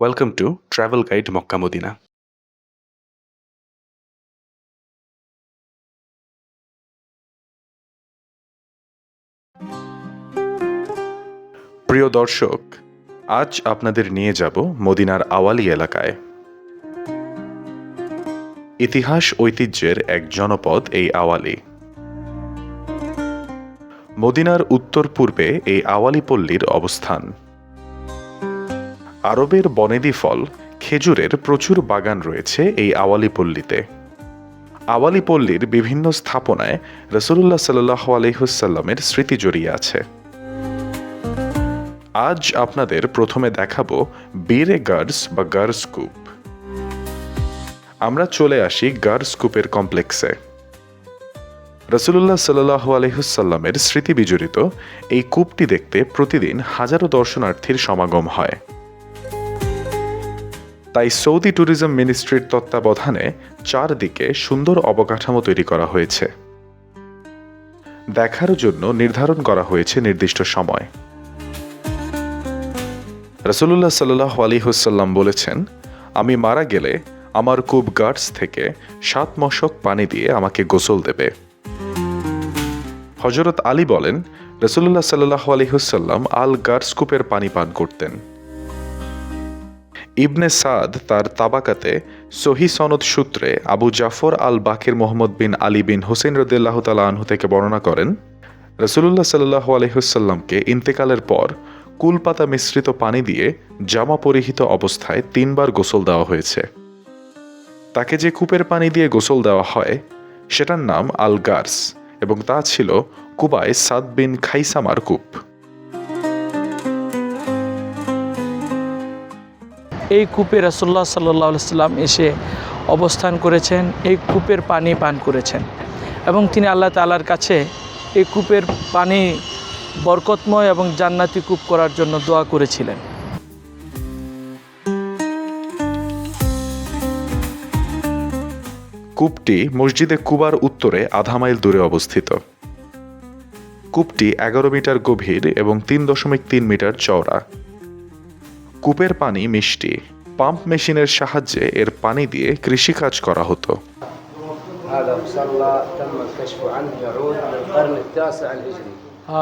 Welcome to travel guide Mecca Medina প্রিয় দর্শক, আজ আপনাদের নিয়ে যাব মদিনার আওয়ালি এলাকায়। ইতিহাস ঐতিহ্যের এক জনপদ এই আওয়ালি। মদিনার উত্তর পূর্বে এই আওয়ালি পল্লীর অবস্থান। আরবের বনেদি ফল, খেজুরের প্রচুর বাগান রয়েছে এই আওয়ালি পল্লীতে আওয়ালি পল্লীর বিভিন্ন স্থাপনায় রসুল্লাহ সাল্লাহ আলহিহুসাল্লামের স্মৃতি জড়িয়ে আছে। আজ আপনাদের প্রথমে দেখাবো বীরে গার্ডস বা গার্লস কূপ আমরা চলে আসি গার্লস কূপের কমপ্লেক্সে। রসুল্লাহ সাল্লাহ আলহিহুসাল্লামের স্মৃতি বিজড়িত এই কূপটি দেখতে প্রতিদিন হাজারো দর্শনার্থীর সমাগম হয়। তাই সৌদি ট্যুরিজম মিনিস্ট্রির তত্ত্বাবধানে চারদিকে সুন্দর অবকাঠামো তৈরি করা হয়েছে। দেখার জন্য নির্ধারণ করা হয়েছে নির্দিষ্ট সময়। রসুল্লাহ সাল্লাহ আলী হুসাল্লাম বলেছেন, আমি মারা গেলে আমার কূপ গার্ডস থেকে সাত মশক পানি দিয়ে আমাকে গোসল দেবে। হজরত আলী বলেন রসুল্লাহ সাল্লাহ আলী হুসাল্লাম আল গার্ডস কূপের পানি পান করতেন। ইবনে সাদ তার তাবাকাতে সহি সনদ সূত্রে আবু জাফর আল বাকির মোহাম্মদ বিন আলী বিন হোসেন রদুল্লাহ তালা থেকে বর্ণনা করেন রসুল্লাহ সাল্লাহ আলহিহুসাল্লামকে ইন্তেকালের পর কুলপাতা মিশ্রিত পানি দিয়ে জামা পরিহিত অবস্থায় তিনবার গোসল দেওয়া হয়েছে। তাকে যে কূপের পানি দিয়ে গোসল দেওয়া হয়, সেটার নাম আল গার্স এবং তা ছিল কুবায় সাদ বিন খাইসামার কূপ। এই কূপে রাসুল্লাহ সাল্লাহ সাল্লাম এসে অবস্থান করেছেন, এই কূপের পানি পান করেছেন এবং তিনি আল্লাহ তালার কাছে এই কূপের পানি বরকতময় এবং জান্নাতি কূপ করার জন্য দোয়া করেছিলেন। কূপটি মসজিদে কুবার উত্তরে আধা মাইল দূরে অবস্থিত। কূপটি এগারো মিটার গভীর এবং তিন দশমিক তিন মিটার চওড়া। কূপের পানি মিষ্টি পাম্প মেশিনের সাহায্যে এর পানি দিয়ে কৃষিকাজ করা হতো هذا مصلى تم الكشف عنه يعود للقرن التاسع الهجري আহ,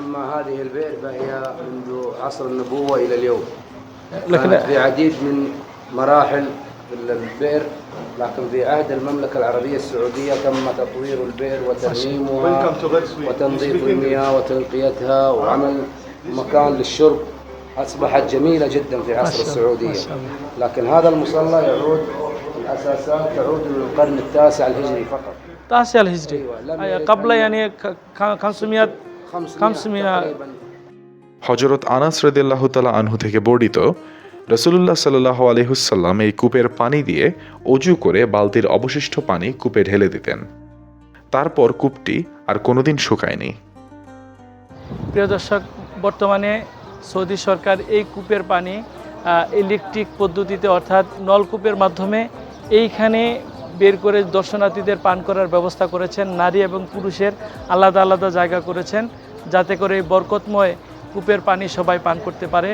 أما هذه البئر فهي منذ عصر النبوة إلى اليوم لكن كانت في عديد من مراحل في البئر لكن في عهد المملكة العربية السعودية تم تطوير البئر وترميمها وتنظيف المياه وتنقيتها وعمل مكان للشرب أصبحت جميلة جدا في ما عصر شاء الله، السعودية ما شاء الله. لكن هذا المصلى يعود الأساسات تعود للقرن التاسع الهجري فقط তাসি আল হিজরি কাবলা ইয়ানি খামসুমিয়াত 500 500 تقريبا হজরত আনাস রদিল্লাহ তালা আনহু থেকে বর্ণিত রসুল্লাহ সাল্লাহ আলহুসাল্লাম এই কূপের পানি দিয়ে অজু করে বালতির অবশিষ্ট পানি কূপে ঢেলে দিতেন তারপর কূপটি আর কোনোদিন শুকায়নি প্রিয় দর্শক বর্তমানে সৌদি সরকার এই কূপের পানি ইলেকট্রিক পদ্ধতিতে অর্থাৎ নলকূপের মাধ্যমে এইখানে বের করে দর্শনার্থীদের পান করার ব্যবস্থা করেছেন, নারী এবং পুরুষের আলাদা আলাদা জায়গা করেছেন, যাতে করে বরকতময় কূপের পানি সবাই পান করতে পারে।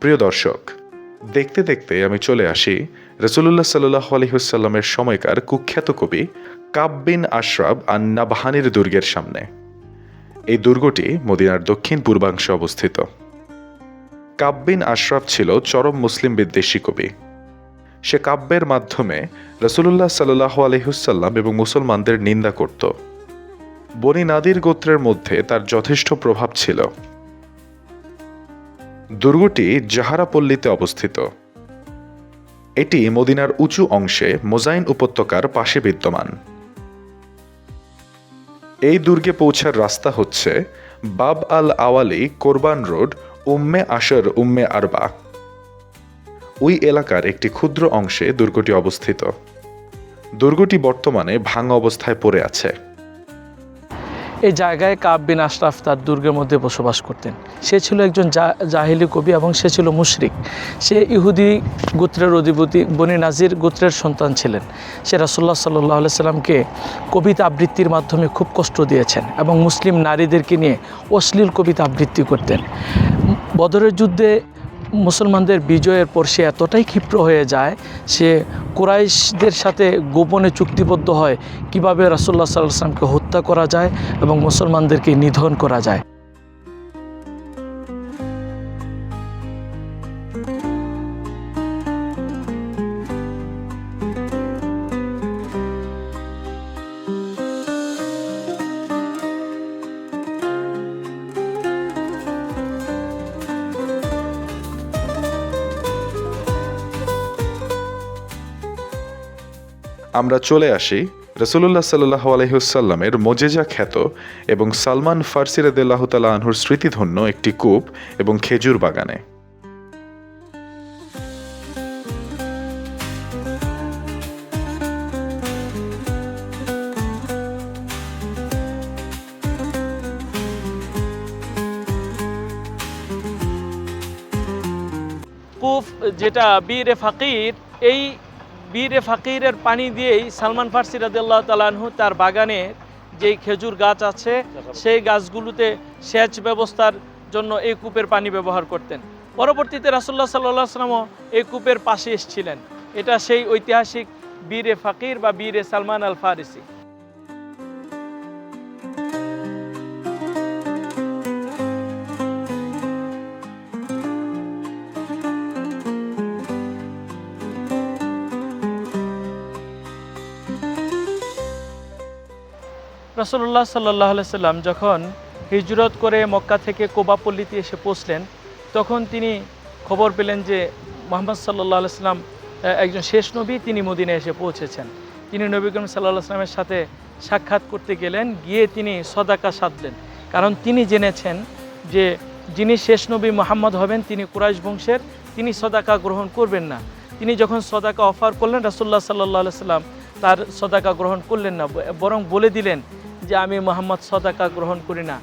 প্রিয় দর্শক, দেখতে দেখতে আমি চলে আসি রসুল্লাহ সাল্লাহ আলহিহসাল্লামের সময়কার কুখ্যাত কবি কাব্বিন আশরাব আর নাবাহানির দুর্গের সামনে। এই দুর্গটি মদিনার দক্ষিণ পূর্বাংশে অবস্থিত। কাব্বিন আশরাফ ছিল চরম মুসলিম বিদ্বেষী কবি। সে কাব্যের মাধ্যমে রসুল্লাহ সাল্লাহ আলহিহসাল্লাম এবং মুসলমানদের নিন্দা করত। বনি নাদির গোত্রের মধ্যে তার যথেষ্ট প্রভাব ছিল। দুর্গটি জাহারা পল্লীতে অবস্থিত। এটি মদিনার উঁচু অংশে মোজাইন উপত্যকার পাশে বিদ্যমান। এই দুর্গে পৌঁছার রাস্তা হচ্ছে বাব আল আওয়ালি কোরবান রোড, উম্মে আসর উম্মে আরবা। ওই এলাকার একটি ক্ষুদ্র অংশে দুর্গটি অবস্থিত। দুর্গটি বর্তমানে ভাঙা অবস্থায় পড়ে আছে। এই জায়গায় কাব বিন আশরাফ তার দুর্গের মধ্যে বসবাস করতেন। সে ছিল একজন জাহিলি কবি এবং সে ছিল মুশরিক। সে ইহুদি গোত্রের অধিপতি, বনি নাজির গোত্রের সন্তান ছিলেন। সে রাসুল্লাহ সাল্লাহ সাল্লামকে কবিতা আবৃত্তির মাধ্যমে খুব কষ্ট দিয়েছেন এবং মুসলিম নারীদেরকে নিয়ে অশ্লীল কবিতা আবৃত্তি করতেন। বদরের যুদ্ধে মুসলমানদের বিজয়ের পর সে এতটাই ক্ষিপ্র হয়ে যায়, সে কোরাইশদের সাথে গোপনে চুক্তিবদ্ধ হয়, কীভাবে রাসুল্লাহ সাল্লাহ সাল্লামকে হত্যা করা যায় এবং মুসলমানদেরকে নিধন করা যায়। আমরা চলে আসি রসুল্লাহ সাল্লাহ আলহিহসাল্লামের মোজেজা খ্যাত এবং সালমান ফার্সি রদুল্লাহ তালা আনহুর স্মৃতিধন্য একটি কূপ এবং খেজুর বাগানে। কুফ যেটা বীরে ফাকির এই বীরে ফাকিরের পানি দিয়েই সালমান ফার্সি রাজিয়াল্লাহ তালানহু তার বাগানে যেই খেজুর গাছ আছে, সেই গাছগুলোতে সেচ ব্যবস্থার জন্য এই কূপের পানি ব্যবহার করতেন। পরবর্তীতে রাসুল্লাহ সাল্লাহ সাল্লামও এই কূপের পাশে এসেছিলেন। এটা সেই ঐতিহাসিক বীরে ফাকির বা বীরে সালমান আল ফারিসি রাসুল্লাহ সাল্লাহ সাল্লাম যখন হিজরত করে মক্কা থেকে কোবাপল্লিতে এসে পৌঁছলেন, তখন তিনি খবর পেলেন যে মোহাম্মদ সাল্লাহ সাল্লাম একজন শেষ নবী তিনি মদিনায় এসে পৌঁছেছেন। তিনি নবী করিম সাল্লাহ সাল্লামের সাথে সাক্ষাৎ করতে গেলেন, গিয়ে তিনি সদাকা সাধলেন। কারণ তিনি জেনেছেন যে যিনি শেষ নবী মোহাম্মদ হবেন, তিনি কুরাইশ বংশের, তিনি সদাকা গ্রহণ করবেন না। তিনি যখন সদাকা অফার করলেন রাসুল্লাহ সাল্লাহ সাল্লাম তার সদাকা গ্রহণ করলেন না বরং বলে দিলেন যে আমি মোহাম্মদ সদাকা গ্রহণ করি না।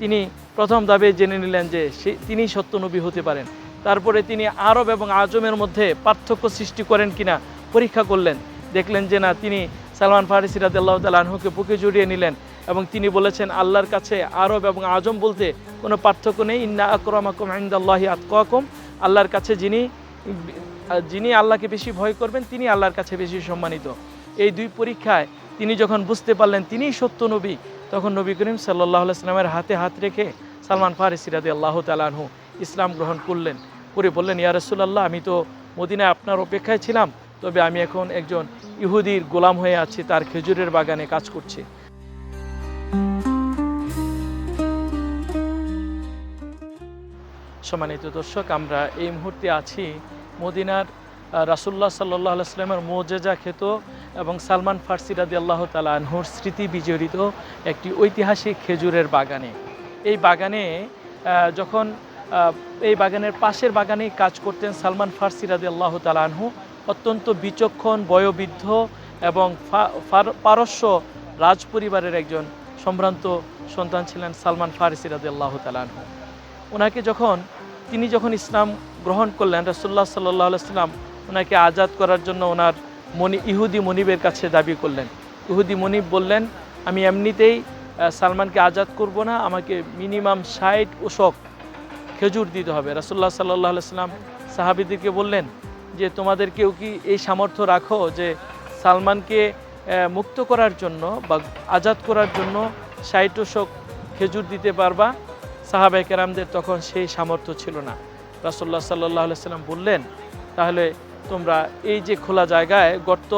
তিনি প্রথম দাবি জেনে নিলেন যে সে তিনি সত্যনবী হতে পারেন। তারপরে তিনি আরব এবং আজমের মধ্যে পার্থক্য সৃষ্টি করেন কিনা পরীক্ষা করলেন। দেখলেন যে না, তিনি সালমান ফারিসি তালাহুকে বুকে জড়িয়ে নিলেন এবং তিনি বলেছেন, আল্লাহর কাছে আরব এবং আজম বলতে কোনো পার্থক্য নেই। ইন্না আকরমাকুম আইন্দাল্লাহি আতকাকুম। আল্লাহর কাছে যিনি যিনি আল্লাহকে বেশি ভয় করবেন, তিনি আল্লাহর কাছে বেশি সম্মানিত। এই দুই পরীক্ষায় তিনি যখন বুঝতে পারলেন তিনিই সত্য নবী, তখন নবী করিম সাল্লাহ ইসলামের হাতে হাত রেখে সালমান ফারিসি রাদি আল্লাহ তালাহু ইসলাম গ্রহণ করলেন। করে বললেন, ইয়া রসুল্লাহ আমি তো মদিনায় আপনার অপেক্ষায় ছিলাম, তবে আমি এখন একজন ইহুদির গোলাম হয়ে আছি, তার খেজুরের বাগানে কাজ করছি। সম্মানিত দর্শক, আমরা এই মুহূর্তে আছি মদিনার রাসুল্লাহ সাল্লাহ আলাইস্লামের মোজেজা খেত এবং সালমান ফার্সি রাদি আল্লাহ তালা স্মৃতি বিজড়িত একটি ঐতিহাসিক খেজুরের বাগানে। এই বাগানে যখন এই বাগানের পাশের বাগানে কাজ করতেন সালমান ফার্সি রাদি আল্লাহ তালা অত্যন্ত বিচক্ষণ, বয়োবৃদ্ধ এবং পারস্য রাজ পরিবারের একজন সম্ভ্রান্ত সন্তান ছিলেন সালমান ফার্সি রাদি আল্লাহ তালা ওনাকে যখন, তিনি যখন ইসলাম গ্রহণ করলেন রসুল্লাহ সাল্লাহ সাল্লাম ওনাকে আজাদ করার জন্য ওনার মনি, ইহুদি মনিবের কাছে দাবি করলেন। ইহুদি মনিব বললেন, আমি এমনিতেই সালমানকে আজাদ করব না, আমাকে মিনিমাম ষাট ওশক খেজুর দিতে হবে। রাসুল্লাহ সাল্লাহ সাল্লাম সাহাবিদেরকে বললেন যে, তোমাদের কেউ কি এই সামর্থ্য রাখো যে, সালমানকে মুক্ত করার জন্য বা আজাদ করার জন্য ষাট ওশক খেজুর দিতে পারবা? সাহাবাই কেরামদের তখন সেই সামর্থ্য ছিল না। রাসুল্লাহ সাল্লাহ সাল্লাম বললেন, তাহলে তোমরা এই যে খোলা জায়গায় গর্ত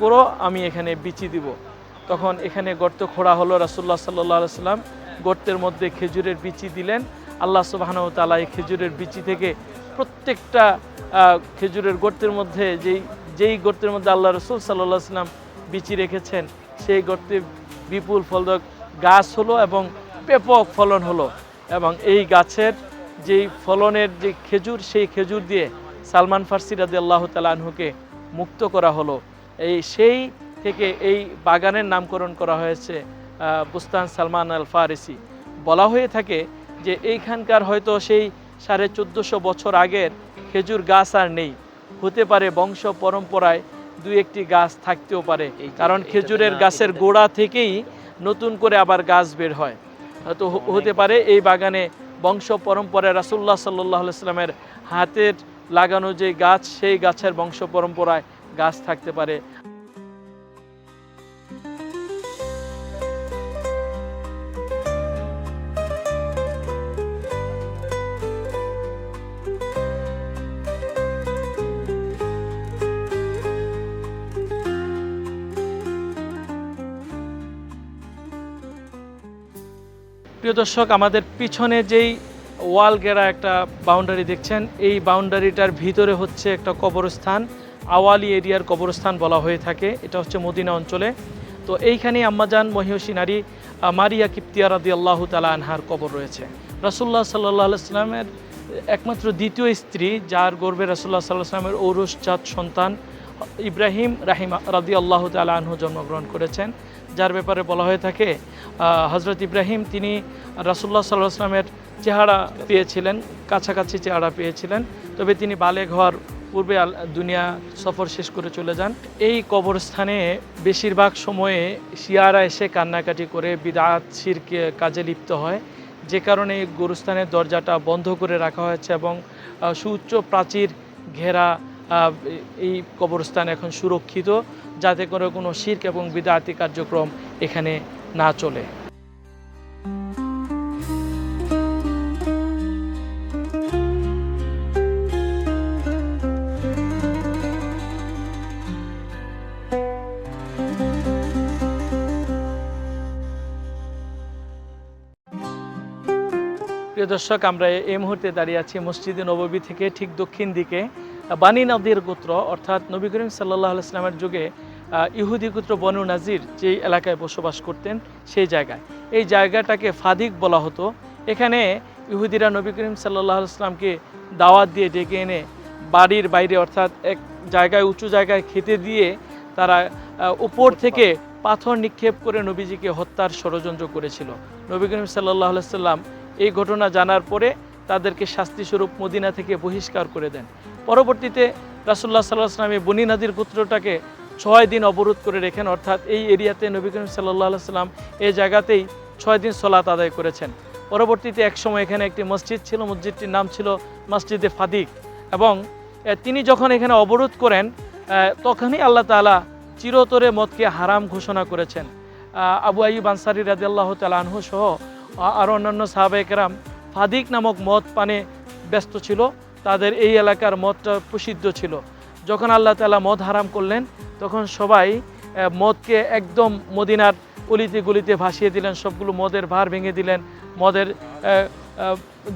করো, আমি এখানে বিচি দিব। তখন এখানে গর্ত খোঁড়া হলো রাসুল্লাহ সাল্লাহ সাল্লাম। গর্তের মধ্যে খেজুরের বিচি দিলেন। আল্লাহ সুবাহানু তালা এই খেজুরের বিচি থেকে প্রত্যেকটা খেজুরের গর্তের মধ্যে যেই যেই গর্তের মধ্যে আল্লাহ রসুল সাল্লাহ সাল্লাম বিচি রেখেছেন, সেই গর্তে বিপুল ফলদক গাছ হলো এবং ব্যাপক ফলন হলো। এবং এই গাছের যেই ফলনের যে খেজুর, সেই খেজুর দিয়ে সালমান ফার্সি রাজি আল্লাহ তালাহুকে মুক্ত করা হলো। এই সেই থেকে এই বাগানের নামকরণ করা হয়েছে বুস্তান সালমান আল ফারিসি বলা হয়ে থাকে যে এইখানকার হয়তো সেই সাড়ে চোদ্দোশো বছর আগের খেজুর গাছ আর নেই। হতে পারে বংশ পরম্পরায় দু একটি গাছ থাকতেও পারে কারণ খেজুরের গাছের গোড়া থেকেই নতুন করে আবার গাছ বের হয়। হয়তো হতে পারে এই বাগানে বংশ পরম্পরায় রাসুল্লাহ সাল্লাহ সাল্লামের হাতের লাগানো যে গাছ, সেই গাছের বংশ পরম্পরায় গাছ থাকতে পারে। প্রিয় দর্শক, আমাদের পিছনে যেই ওয়াল গেরা একটা বাউন্ডারি দেখছেন। এই বাউন্ডারিটার ভিতরে হচ্ছে একটা কবরস্থান। আওয়ালি এরিয়ার কবরস্থান বলা হয়ে থাকে। এটা হচ্ছে মদিনা অঞ্চলে। তো এইখানে আম্মাজান মহিষী নারী মারিয়া কিপ্তিয়া রাদি আল্লাহ তালা আনহার কবর রয়েছে। রাসুল্লাহ সাল্লাহ সাল্লামের একমাত্র দ্বিতীয় স্ত্রী, যার গর্বে রাসুল্লাহ সাল্লাহ সাল্লামের ঔরসজাত সন্তান ইব্রাহিম রাহিম রাদি আল্লাহ তালা আনহু জন্মগ্রহণ করেছেন। যার ব্যাপারে বলা হয়ে থাকে হজরত ইব্রাহিম তিনি রাসুল্লাহ সাল্লাহ আসলামের চেহারা পেয়েছিলেন, কাছাকাছি চেহারা পেয়েছিলেন। তবে তিনি বালেগ হওয়ার পূর্বে দুনিয়া সফর শেষ করে চলে যান। এই কবরস্থানে বেশিরভাগ সময়ে শিয়ারা এসে কান্নাকাটি করে বিদাত শিরকে কাজে লিপ্ত হয়। যে কারণে গোরস্থানের দরজাটা বন্ধ করে রাখা হয়েছে এবং সুউচ্চ প্রাচীর ঘেরা এই কবরস্থান এখন সুরক্ষিত। যাতে করে কোনো শির্ক এবং বিদাতি কার্যক্রম এখানে না চলে। প্রিয় দর্শক, আমরা এই মুহূর্তে দাঁড়িয়ে আছি মসজিদে নববী থেকে ঠিক দক্ষিণ দিকে। বানী নদীর গোত্র, অর্থাৎ নবী করিম সাল্লাহ ইসলামের যুগে ইহুদি গোত্র বনু নাজির যেই এলাকায় বসবাস করতেন, সেই জায়গায়। এই জায়গাটাকে ফাদিক বলা হতো। এখানে ইহুদিরা নবী করিম সাল্লাহ ইসলামকে দাওয়াত দিয়ে ডেকে এনে বাড়ির বাইরে, অর্থাৎ এক জায়গায়, উঁচু জায়গায় খেতে দিয়ে তারা উপর থেকে পাথর নিক্ষেপ করে নবীজিকে হত্যার ষড়যন্ত্র করেছিল। নবী করিম সাল্লাহ সাল্লাম এই ঘটনা জানার পরে তাদেরকে শাস্তিস্বরূপ মদিনা থেকে বহিষ্কার করে দেন। পরবর্তীতে রাসুল্লাহ সাল্লাহ আসলামী বনি নাদির পুত্রটাকে ছয় দিন অবরোধ করে রেখেন, অর্থাৎ এই এরিয়াতে নবী করিম সাল্লাহ সাল্লাম এই জায়গাতেই ছয় দিন সলাত আদায় করেছেন। পরবর্তীতে একসময় এখানে একটি মসজিদ ছিল, মসজিদটির নাম ছিল মসজিদে ফাদিক এবং তিনি যখন এখানে অবরোধ করেন তখনই আল্লাহ তাআলা চিরতরে মদকে হারাম ঘোষণা করেছেন। আবু আইব আনসারি রাদিয়াল্লাহু আল্লাহ আনহু সহ আ- আরও অন্যান্য সাহাবাহিকেরাম ফাদিক নামক মদ পানে ব্যস্ত ছিল, তাদের এই এলাকার মদটা প্রসিদ্ধ ছিল। যখন আল্লাহ তালা মদ হারাম করলেন তখন সবাই মদকে একদম মদিনার অলিতে গলিতে ভাসিয়ে দিলেন সবগুলো মদের ভার ভেঙে দিলেন মদের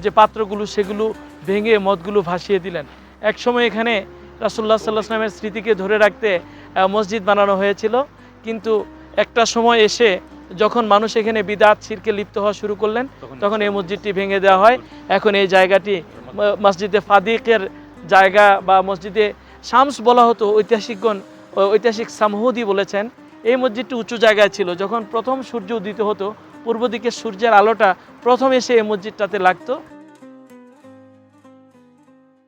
যে পাত্রগুলো সেগুলো ভেঙে মদগুলো ভাসিয়ে দিলেন। একসময় এখানে রাসুল্লাহ সাল্লাহ আসলামের স্মৃতিকে ধরে রাখতে মসজিদ বানানো হয়েছিল। কিন্তু একটা সময় এসে যখন মানুষ এখানে বিদাত শিরকে লিপ্ত হওয়া শুরু করলেন তখন এই মসজিদটি ভেঙে দেওয়া হয়। এখন এই জায়গাটি মসজিদে ফাদিকের জায়গা বা মসজিদে শামস বলা হতো ঐতিহাসিকগণ ঐতিহাসিক সামহুদি বলেছেন, এই মসজিদটি উঁচু জায়গায় ছিল। যখন প্রথম সূর্য উদিত হতো পূর্ব দিকে সূর্যের আলোটা প্রথম এসে এই মসজিদটাতে লাগতো।